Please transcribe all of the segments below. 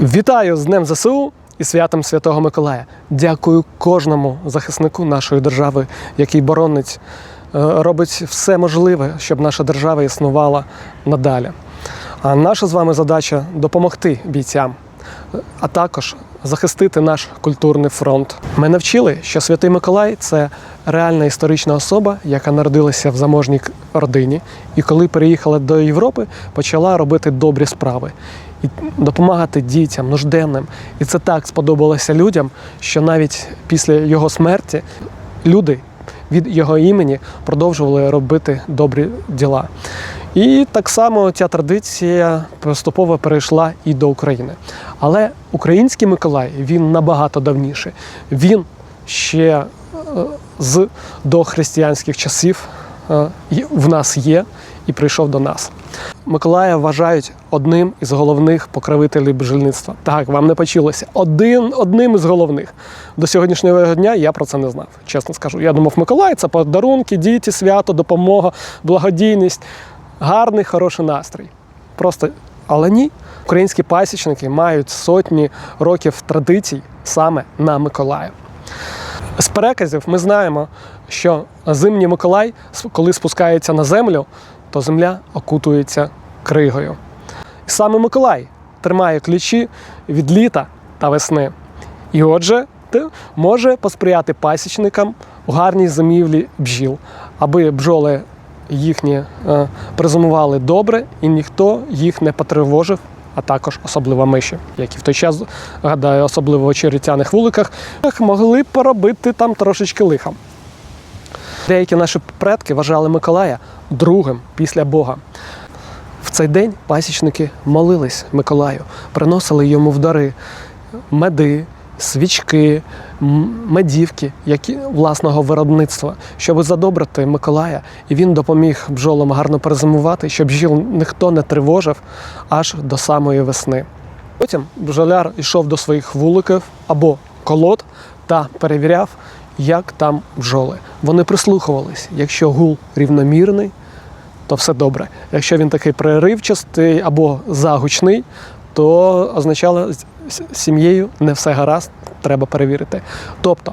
Вітаю з Днем ЗСУ і святом Святого Миколая. Дякую кожному захиснику нашої держави, який боронить, е, робить все можливе, щоб наша держава існувала надалі. А наша з вами задача допомогти бійцям, е, а також захистити наш культурний фронт. Ми навчили, що Святий Миколай це реальна історична особа, яка народилася в заможній родині, і коли переїхала до Європи, почала робити добрі справи і допомагати дітям, нужденним. І це так сподобалося людям, що навіть після його смерті люди від його імені продовжували робити добрі діла. І так само ця традиція поступово перейшла і до України. Але український Миколай він набагато давніше. Він ще е, з дохристиянських часів в нас є і прийшов до нас. Миколая вважають одним із головних покровителів бджільництва. Так, вам не почулося. Один, одним із головних. До сьогоднішнього дня я про це не знав, чесно скажу. Я думав, Миколай це подарунки, діти, свято, допомога, благодійність, гарний, хороший настрій. Просто, але ні. Українські пасічники мають сотні років традицій саме на Миколая. З переказів ми знаємо, що зимній Миколай, коли спускається на землю, то земля окутується кригою. І саме Миколай тримає ключі від літа та весни. І отже, може посприяти пасічникам у гарній зимівлі бджіл, аби бджоли їхні е, призимували добре і ніхто їх не потривожив, а також особливо миші, які в той час, гадаю, особливо в очеретяних вуликах, могли поробити там трошечки лиха. Деякі наші предки вважали Миколая другим після Бога. В цей день пасічники молились Миколаю, приносили йому в дари меди, свічки, медівки, які власного виробництва, щоб задобрити Миколая, і він допоміг бджолам гарно перезимувати, щоб бджіл ніхто не тривожив аж до самої весни. Потім бджоляр йшов до своїх вуликів або колод та перевіряв, як там бджоли. Вони прислухувались, якщо гул рівномірний, то все добре. Якщо він такий переривчастий або загучний, то означало з сім'єю не все гаразд, треба перевірити. Тобто.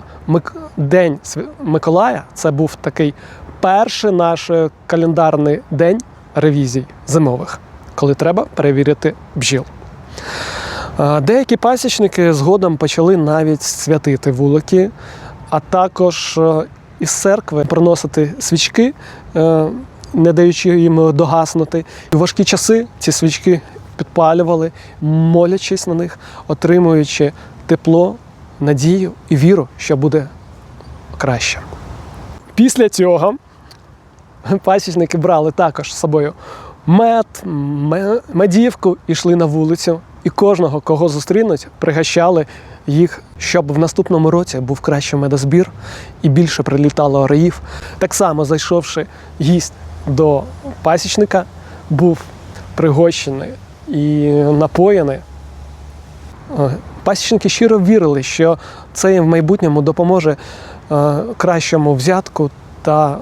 День Миколая це був такий перший наш е, календарний день ревізій зимових, коли треба перевірити бджіл. Е, Деякі пасічники згодом почали навіть святити вулики, а також е, із церкви приносити свічки, не даючи їм догаснути. В важкі часи ці свічки підпалювали, молячись на них, отримуючи тепло, надію і віру, що буде краще. Після цього пасічники брали також з собою мед, медівку йшли на вулицю. І кожного, кого зустрінуть, пригощали їх, щоб в наступному році був кращий медозбір і більше прилітало ораїв. Так само, зайшовши гість до пасічника, був пригощений і напоєний. Е, Пасічники щиро вірили, що це їм в майбутньому допоможе е, кращому взятку та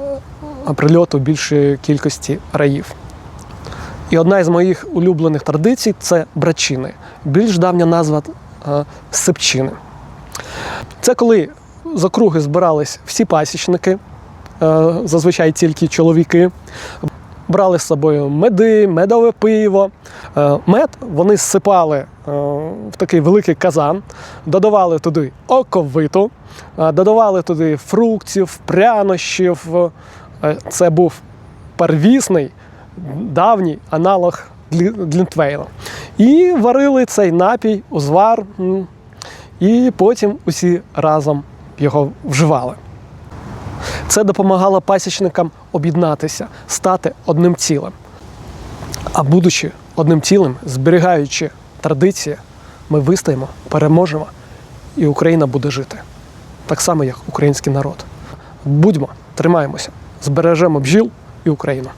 е, прильоту більшої кількості раїв. І одна із моїх улюблених традицій це брачини. Більш давня назва сипчини. Це коли з округи збирались всі пасічники, зазвичай тільки чоловіки, брали з собою меди, медове пиво. Е, Мед вони зсипали е, в такий великий казан, додавали туди оковиту, е, додавали туди фруктів, прянощів. Це був первісний, давній аналог глі- глінтвейну. І варили цей напій, узвар, і потім усі разом його вживали. Це допомагало пасічникам об'єднатися, стати одним цілим. А будучи одним цілим, зберігаючи традиції, ми вистоїмо, переможемо, і Україна буде жити. Так само, як український народ. Будьмо, тримаємося, збережемо бджіл і Україну.